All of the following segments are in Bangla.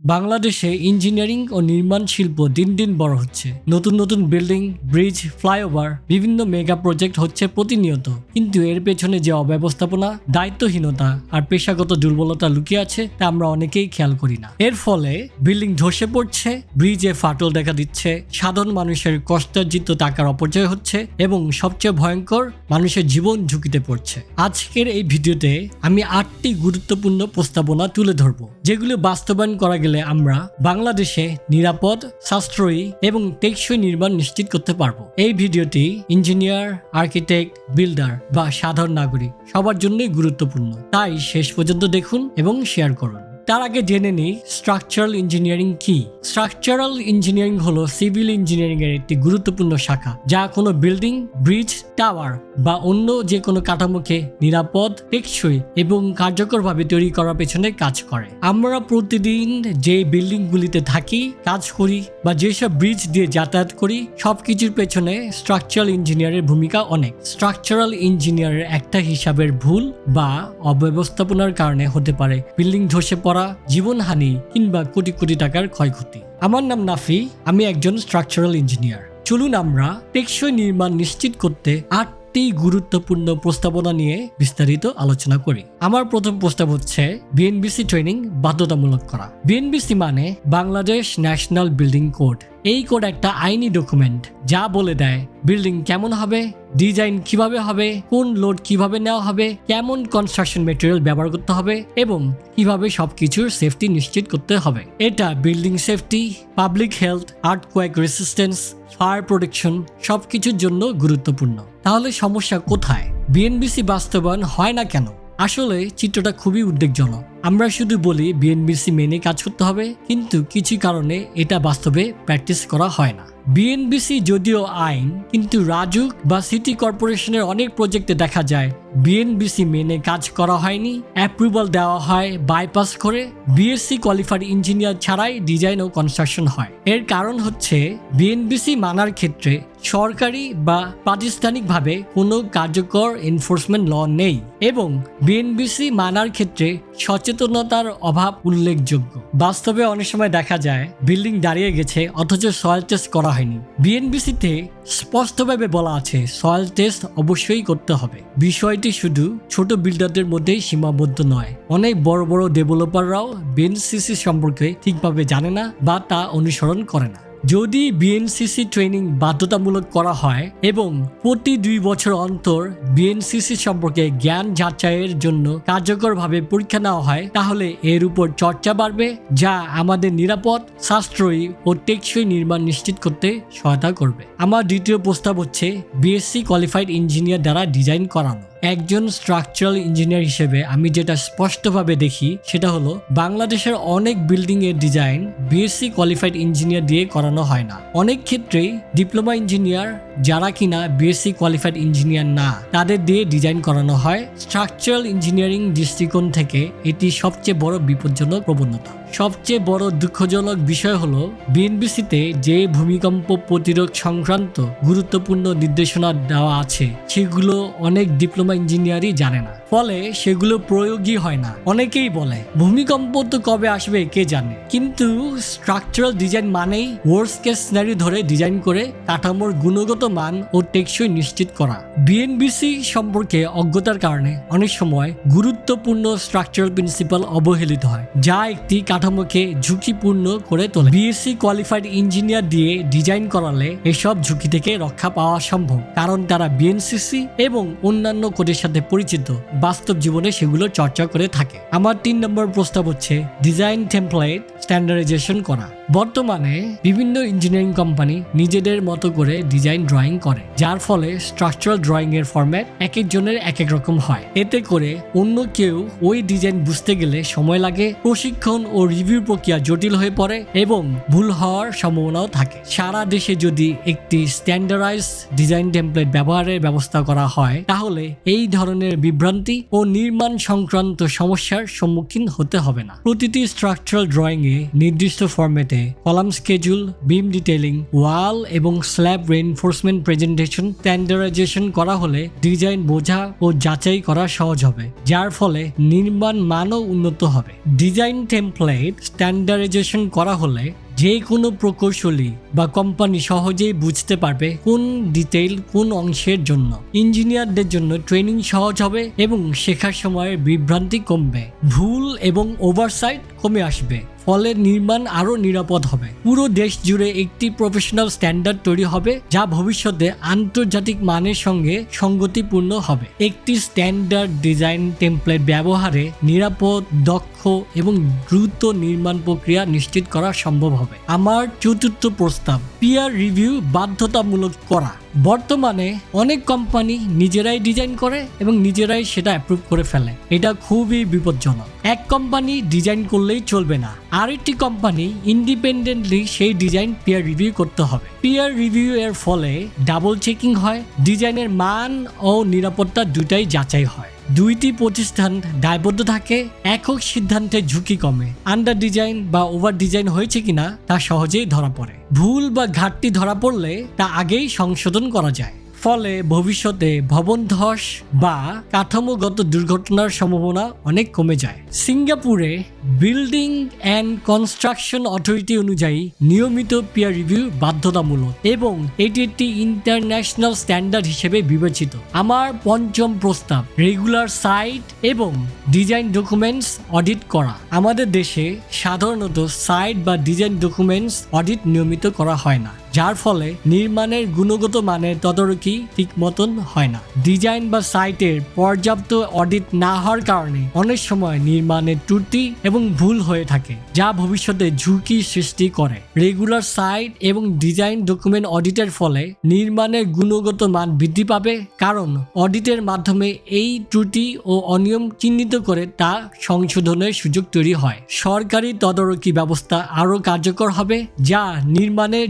বাংলাদেশে ইঞ্জিনিয়ারিং ও নির্মাণ শিল্প দিন দিন বড় হচ্ছে। নতুন নতুন বিল্ডিং, ব্রিজ, ফ্লাইওভার, বিভিন্ন মেগা প্রজেক্ট হচ্ছে প্রতিনিয়ত। কিন্তু এর পেছনে যে অব্যবস্থাপনা, দায়িত্বহীনতা আর পেশাগত দুর্বলতা লুকিয়ে আছে, তা আমরা অনেকেই খেয়াল করি না। এর ফলে বিল্ডিং ধসে পড়ছে, ব্রিজে ফাটল দেখা দিচ্ছে, সাধারণ মানুষের কষ্টার্জিত টাকার অপচয় হচ্ছে এবং সবচেয়ে ভয়ঙ্কর, মানুষের জীবন ঝুঁকিতে পড়ছে। আজকের এই ভিডিওতে আমি আটটি গুরুত্বপূর্ণ প্রস্তাবনা তুলে ধরব, যেগুলো বাস্তবায়ন করা গেলে আমরা বাংলাদেশে নিরাপদ, সাশ্রয়ী এবং টেকসই নির্মাণ নিশ্চিত করতে পারব। এই ভিডিওটি ইঞ্জিনিয়ার, আর্কিটেক্ট, বিল্ডার বা সাধারণ নাগরিক সবার জন্যই গুরুত্বপূর্ণ। তাই শেষ পর্যন্ত দেখুন এবং শেয়ার করুন। তার আগে জেনে নিই স্ট্রাকচারাল ইঞ্জিনিয়ারিং কি? স্ট্রাকচারাল ইঞ্জিনিয়ারিং হলো সিভিল ইঞ্জিনিয়ারিং এর একটি গুরুত্বপূর্ণ শাখা, যা কোনো বিল্ডিং ব্রিজ টাওয়ার বা অন্য যে কোনো কাঠামোকে নিরাপদ, টেকসই এবং কার্যকরভাবে তৈরি করার পেছনে কাজ করে। আমরা প্রতিদিন যে বিল্ডিংগুলিতে থাকি, কাজ করি বা যেসব ব্রিজ দিয়ে যাতায়াত করি, সবকিছুর পেছনে স্ট্রাকচারাল ইঞ্জিনিয়ারের ভূমিকা অনেক। স্ট্রাকচারাল ইঞ্জিনিয়ারের একটা হিসাবের ভুল বা অব্যবস্থাপনার কারণে হতে পারে বিল্ডিং ধসে পড়া জীবনহানি কিংবা কোটি কোটি টাকার ক্ষয়ক্ষতি। আমার নাম নাফি, আমি একজন স্ট্রাকচারাল ইঞ্জিনিয়ার চলুন আমরা টেকসই নির্মাণ নিশ্চিত করতে আটটি গুরুত্বপূর্ণ প্রস্তাবনা নিয়ে বিস্তারিত আলোচনা করি। আমার প্রথম প্রস্তাব হচ্ছে বিএনবিসি ট্রেনিং বাধ্যতামূলক করা। বিএনবিসি মানে বাংলাদেশ ন্যাশনাল বিল্ডিং কোড। এই কোড একটা আইনি ডকুমেন্ট, যা বলে দেয় বিল্ডিং কেমন হবে, ডিজাইন কীভাবে হবে, কোন লোড কীভাবে নেওয়া হবে, কেমন কনস্ট্রাকশন মেটেরিয়াল ব্যবহার করতে হবে, এবং কীভাবে সবকিছুর সেফটি নিশ্চিত করতে হবে। এটা building safety public health earthquake resistance fire protection সবকিছুর জন্য গুরুত্বপূর্ণ। তাহলে সমস্যা কোথায়? বিএনবিসি বাস্তবায়ন হয় না কেন? আসলে চিত্রটা খুবই উদ্বেগজনক। আমরা শুধু বলি বিএনবিসি মেনে কাজ করতে হবে, কিন্তু কিছু কারণে এটা বাস্তবে প্র্যাকটিস করা হয় না। বিএনবিসি যদিও আইন, কিন্তু রাজুক বা সিটি কর্পোরেশনের অনেক প্রজেক্টে দেখা যায় বিএনবিসি মেনে কাজ করা হয়নি, অ্যাপ্রুভাল দেওয়া হয়, বাইপাস করে বিএসসি কোয়ালিফাইড ইঞ্জিনিয়ার ছাড়াই ডিজাইন ও কনস্ট্রাকশন হয়। এর কারণ হচ্ছে বিএনবিসি মানার ক্ষেত্রে সরকারি বা প্রাতিষ্ঠানিকভাবে কোনো কার্যকর এনফোর্সমেন্ট ল নেই, এবং বিএনবিসি মানার ক্ষেত্রে সচেতনতার অভাব উল্লেখযোগ্য। বাস্তবে অনেক সময় দেখা যায়, বিল্ডিং দাঁড়িয়ে গেছে, অথচ সয়েল টেস্ট করা হয়নি। বিএনবিসিতে স্পষ্টভাবে বলা আছে সয়েল টেস্ট অবশ্যই করতে হবে। বিষয়টি শুধু ছোট বিল্ডারদের মধ্যেই সীমাবদ্ধ নয়, অনেক বড় বড় ডেভেলপাররাও বিএনসিসি সম্পর্কে ঠিকভাবে জানে না বা তা অনুসরণ করে না। যদি বিএনসিসি ট্রেনিং বাধ্যতামূলক করা হয় এবং প্রতি দুই বছর অন্তর বিএনসিসি সম্পর্কে জ্ঞান যাচাইয়ের জন্য কার্যকরভাবে পরীক্ষা নেওয়া হয়, তাহলে এর উপর চর্চা বাড়বে, যা আমাদের নিরাপদ, সাশ্রয়ী ও টেকসই নির্মাণ নিশ্চিত করতে সহায়তা করবে। আমার দ্বিতীয় প্রস্তাব হচ্ছে বিএসসি কোয়ালিফাইড ইঞ্জিনিয়ার দ্বারা ডিজাইন করানো। একজন স্ট্রাকচারাল ইঞ্জিনিয়ার হিসেবে আমি যেটা স্পষ্টভাবে দেখি, সেটা হলো বাংলাদেশের অনেক বিল্ডিং এর ডিজাইন বিএসসি কোয়ালিফাইড ইঞ্জিনিয়ার দিয়ে করানো হয় না। অনেক ক্ষেত্রেই ডিপ্লোমা ইঞ্জিনিয়ার যারা কিনা বিএসসি কোয়ালিফাইড ইঞ্জিনিয়ার না, তাদের দিয়ে ডিজাইন করানো হয়। স্ট্রাকচারাল ইঞ্জিনিয়ারিং দৃষ্টিকোণ থেকে এটি সবচেয়ে বড় বিপজ্জনক প্রবণতা। সবচেয়ে বড় দুঃখজনক বিষয় হলো বিএনবিসিতে যে ভূমিকম্প প্রতিরোধ সংক্রান্ত গুরুত্বপূর্ণ নির্দেশনা দেওয়া আছে, সেগুলো অনেক ডিপ্লোমা ইঞ্জিনিয়ারই জানে না। ফলে সেগুলো প্রয়োগই হয় না। অনেকেই বলে, ভূমিকম্প তো কবে আসবে কে জানে? কিন্তু স্ট্রাকচারাল ডিজাইন মানেই ওয়ার্স কেস সিনারি ধরে ডিজাইন করে কাঠামোর গুণগত মান ও টেকসই নিশ্চিত করা। বিএনবিসি সম্পর্কে অজ্ঞতার কারণে অনেক সময় গুরুত্বপূর্ণ স্ট্রাকচারাল প্রিন্সিপাল অবহেলিত হয়, যা একটি কাঠামোকে ঝুঁকিপূর্ণ করে তোলে। বিএসসি কোয়ালিফাইড ইঞ্জিনিয়ার দিয়ে ডিজাইন করালে এসব ঝুঁকি থেকে রক্ষা পাওয়া সম্ভব, কারণ তারা বিএনসিসি এবং অন্যান্য কোডের সাথে পরিচিত। বাস্তব জীবনে সেগুলো চর্চা করে থাকে। আমার তিন নম্বর প্রস্তাব হচ্ছে ডিজাইন টেমপ্লেট স্ট্যান্ডার্ডাইজেশন করা। বর্তমানে বিভিন্ন ইঞ্জিনিয়ারিং কোম্পানি নিজেদের মতো করে ডিজাইন ড্রয়িং করে, যার ফলে স্ট্রাকচারাল ড্রয়িং এর ফরম্যাট এক একজনের এক এক রকম হয়। এতে করে অন্য কেউ ওই ডিজাইন বুঝতে গেলে সময় লাগে, প্রশিক্ষণ ও রিভিউ প্রক্রিয়া জটিল হয়ে পড়ে এবং ভুল হওয়ার সম্ভাবনাও থাকে। সারা দেশে যদি একটি স্ট্যান্ডার্ডাইজ ডিজাইন টেমপ্লেট ব্যবহারের ব্যবস্থা করা হয়, তাহলে এই ধরনের বিভ্রান্তি ও নির্মাণ সংক্রান্ত সমস্যার সম্মুখীন হতে হবে না। প্রতিটি স্ট্রাকচারাল ড্রয়িং এ নির্দিষ্ট ফরম্যাটে বইতে column schedule beam detailing wall এবং স্ল্যাব রেনফোর্সমেন্ট প্রেজেন্টেশন স্ট্যান্ডার্ডাইজেশন করা হলে ডিজাইন বোঝা ও যাচাই করা সহজ হবে, যার ফলে নির্মাণ মানও উন্নত হবে। ডিজাইন টেমপ্লেট স্ট্যান্ডার্ডাইজেশন করা হলে যে কোনো প্রকৌশলী বা কোম্পানি সহজেই বুঝতে পারবে কোন ডিটেইল কোন অংশের জন্য। ইঞ্জিনিয়ারদের জন্য ট্রেনিং সহজ হবে এবং শেখার সময়ের বিভ্রান্তি কমবে, ভুল এবং ওভারসাইট কমে আসবে। ফলে নির্মাণ আরও নিরাপদ হবে। পুরো দেশ জুড়ে একটি প্রফেশনাল স্ট্যান্ডার্ড তৈরি হবে, যা ভবিষ্যতে আন্তর্জাতিক মানের সঙ্গে সঙ্গতিপূর্ণ হবে। একটি স্ট্যান্ডার্ড ডিজাইন টেমপ্লেট ব্যবহারে নিরাপদ, দক্ষ এবং দ্রুত নির্মাণ প্রক্রিয়া নিশ্চিত করা সম্ভব হবে। আমার চতুর্থ প্রস্তাব, পিয়ার রিভিউ বাধ্যতামূলক করা। বর্তমানে অনেক কোম্পানি নিজেরাই ডিজাইন করে এবং নিজেরাই সেটা অ্যাপ্রুভ করে ফেলে। এটা খুবই বিপজ্জনক। এক কোম্পানি ডিজাইন করলেই চলবে না। আর একটি কোম্পানি ইন্ডিপেন্ডেন্টলি সেই ডিজাইন পিয়ার রিভিউ করতে হবে। পিয়ার রিভিউ এর ফলে ডাবল চেকিং হয়, ডিজাইনের মান ও নিরাপত্তা দুটাই যাচাই হয়। দুইটি প্রতিষ্ঠান দায়বদ্ধ থাকে, একক সিদ্ধান্তে ঝুঁকি কমে। আন্ডার ডিজাইন বা ওভার ডিজাইন হয়েছে কিনা তা সহজেই ধরা পড়ে। ভুল বা ঘাটতি ধরা পড়লে তা আগেই সংশোধন করা যায়। ফলে ভবিষ্যতে ভবন ধস বা কাঠামোগত দুর্ঘটনার সম্ভাবনা অনেক কমে যায়। সিঙ্গাপুরে বিল্ডিং অ্যান্ড কনস্ট্রাকশন অথরিটি অনুযায়ী নিয়মিত পিয়ার রিভিউ বাধ্যতামূলক এবং এটি একটি ইন্টারন্যাশনাল স্ট্যান্ডার্ড হিসেবে বিবেচিত। আমার পঞ্চম প্রস্তাব রেগুলার সাইট এবং ডিজাইন ডকুমেন্টস অডিট করা। আমাদের দেশে সাধারণত সাইট বা ডিজাইন ডকুমেন্টস অডিট নিয়মিত করা হয় না। যার ফলে নির্মাণের গুণগত মানের তদারকি ঠিক মতন হয় না। ডিজাইন বা সাইটের পর্যাপ্ত অডিট না হওয়ার কারণে অনেক সময় নির্মাণের ত্রুটি এবং ভুল হয়ে থাকে, যা ভবিষ্যতে ঝুঁকি সৃষ্টি করে। রেগুলার সাইট এবং ডিজাইন ডকুমেন্ট অডিটের ফলে নির্মাণের গুণগত মান বৃদ্ধি পাবে, কারণ অডিটের মাধ্যমে এই ত্রুটি ও অনিয়ম চিহ্নিত করে তা সংশোধনের সুযোগ তৈরি হয়। সরকারি তদারকি ব্যবস্থা আরও কার্যকর হবে, যা নির্মাণের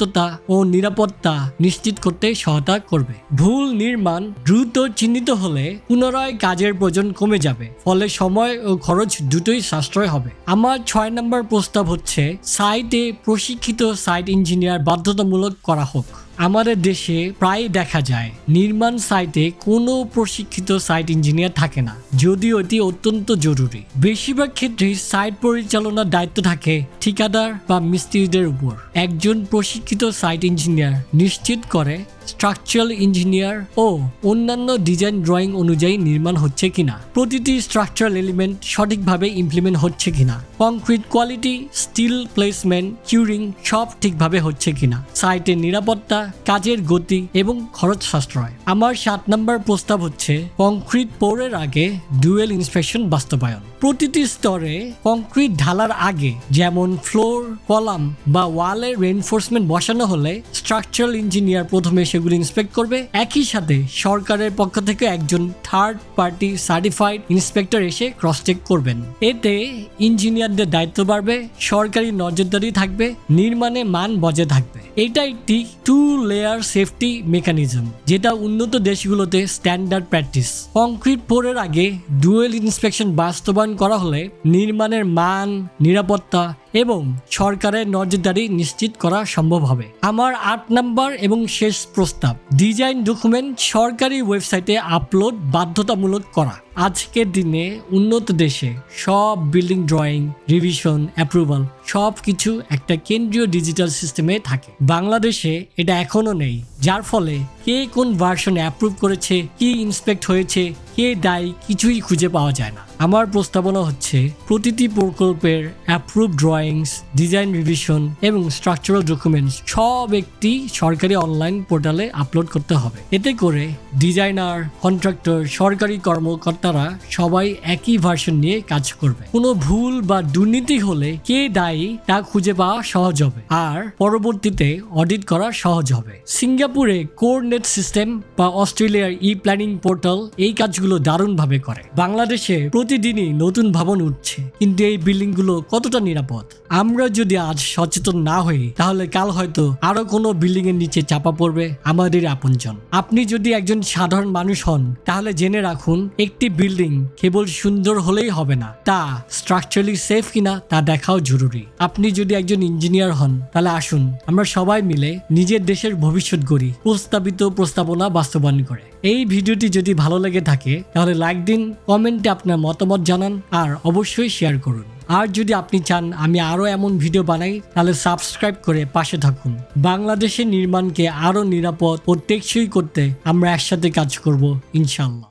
যথার্থতা ও নিরাপত্তা নিশ্চিত করতে সহায়তা করবে। ভুল নির্মাণ দ্রুত চিহ্নিত হলে পুনরায় কাজের প্রয়োজন কমে যাবে, ফলে সময় ও খরচ দুটোই সাশ্রয় হবে। আমার ছয় নম্বর প্রস্তাব হচ্ছে, সাইটে প্রশিক্ষিত সাইট ইঞ্জিনিয়ার বাধ্যতামূলক করা হোক। আমাদের দেশে প্রায় দেখা যায়, নির্মাণ সাইটে কোনো প্রশিক্ষিত সাইট ইঞ্জিনিয়ার থাকে না, যদিও এটি অত্যন্ত জরুরি। বেশিরভাগ ক্ষেত্রেই সাইট পরিচালনার দায়িত্ব থাকে ঠিকাদার বা মিস্ত্রিদের উপর। একজন প্রশিক্ষিত সাইট ইঞ্জিনিয়ার নিশ্চিত করে স্ট্রাকচারাল ইঞ্জিনিয়ার ও অন্যান্য ডিজাইন ড্রয়িং অনুযায়ী নির্মাণ হচ্ছে কিনা, প্রতিটি স্ট্রাকচারাল এলিমেন্ট সঠিকভাবে ইমপ্লিমেন্ট হচ্ছে কিনা concrete quality steel placement curing সব ঠিকভাবে হচ্ছে কিনা সাইটের নিরাপত্তা, কাজের গতি এবং খরচ সাশ্রয়। আমার সাত নম্বর প্রস্তাব হচ্ছে কংক্রিট পোরের আগে ডুয়েল ইন্সপেকশন বাস্তবায়ন। প্রতিটি স্তরে কংক্রিট ঢালার আগে যেমন ফ্লোর কলাম বা ওয়ালের রেনফোর্সমেন্ট বসানো হলে স্ট্রাকচারাল ইঞ্জিনিয়ার প্রথমে সেগুলি ইন্সপেক্ট করবে। একই সাথে সরকারের পক্ষ থেকে একজন থার্ড পার্টি সার্টিফাইড ইন্সপেক্টর এসে ক্রস চেক করবেন। এতে ইঞ্জিনিয়ারদের দায়িত্ব বাড়বে, সরকারি নজরদারি থাকবে, নির্মাণে মান বজায় থাকবে। এটা একটি টু লেয়ার সেফটি মেকানিজম যেটা উন্নত দেশগুলোতে স্ট্যান্ডার্ড প্র্যাকটিস কংক্রিট পোরের আগে ডুয়েল ইন্সপেকশন বাস্তবায়ন করা হলে নির্মাণের মান, নিরাপত্তা এবং সরকারের নজরদারি নিশ্চিত করা সম্ভব হবে। আমার আট নাম্বার এবং শেষ প্রস্তাব। ডিজাইন ডকুমেন্ট সরকারি ওয়েবসাইটে আপলোড বাধ্যতামূলক করা। আজকের দিনে উন্নত দেশে সব বিল্ডিং ড্রয়িং রিভিশন অ্যাপ্রুভাল সব কিছু একটা কেন্দ্রীয় ডিজিটাল সিস্টেমে থাকে। বাংলাদেশে এটা এখনও নেই, যার ফলে কে কোন ভার্সনে অ্যাপ্রুভ করেছে, কি ইন্সপেক্ট হয়েছে, কে দায়ী, কিছুই খুঁজে পাওয়া যায় না। আমার প্রস্তাবনা হচ্ছে, প্রতিটি প্রকল্পের অ্যাপ্রুভ ড্রয়িংস ডিজাইন রিভিশন এবং স্ট্রাকচারাল ডকুমেন্টস সব একটি সরকারি অনলাইন পোর্টালে আপলোড করতে হবে। এতে করে ডিজাইনার, কন্ট্রাক্টর, সরকারি কর্মকর্তারা সবাই একই ভার্সন নিয়ে কাজ করবে। কোনো ভুল বা দুর্নীতি হলে কে দায়ী তা খুঁজে পাওয়া সহজ হবে আর পরবর্তীতে অডিট করা সহজ হবে। সিঙ্গাপুরে কোর ইন্টারনেট সিস্টেম বা অস্ট্রেলিয়ার ই প্ল্যানিং পোর্টাল এই কাজগুলো দারুণভাবে করে। বাংলাদেশে প্রতিদিনই নতুন ভবন উঠছে, কিন্তু এই বিল্ডিংগুলো কতটা নিরাপদ? আমরা যদি আজ সচেতন না হই, তাহলে কাল হয়তো আরও কোনো বিল্ডিং এর নিচে চাপা পড়বে আমাদের আপনজন। আপনি যদি একজন সাধারণ মানুষ হন, তাহলে জেনে রাখুন, একটি বিল্ডিং কেবল সুন্দর হলেই হবে না। তা স্ট্রাকচারালি সেফ কিনা তা দেখাও জরুরি। আপনি যদি একজন ইঞ্জিনিয়ার হন, তাহলে আসুন, আমরা সবাই মিলে নিজের দেশের ভবিষ্যৎ গড়ি, প্রস্তাবিত প্রস্তাবনা বাস্তবায়ন করে। এই ভিডিওটি যদি ভালো লেগে থাকে, তাহলে লাইক দিন কমেন্টে আপনার মতামত জানান, আর অবশ্যই শেয়ার করুন। আর যদি আপনি চান আমি আরও এমন ভিডিও বানাই, তাহলে সাবস্ক্রাইব করে পাশে থাকুন। বাংলাদেশের নির্মাণকে আরও নিরাপদ ও টেকসই করতে আমরা একসাথে কাজ করব ইনশাল্লাহ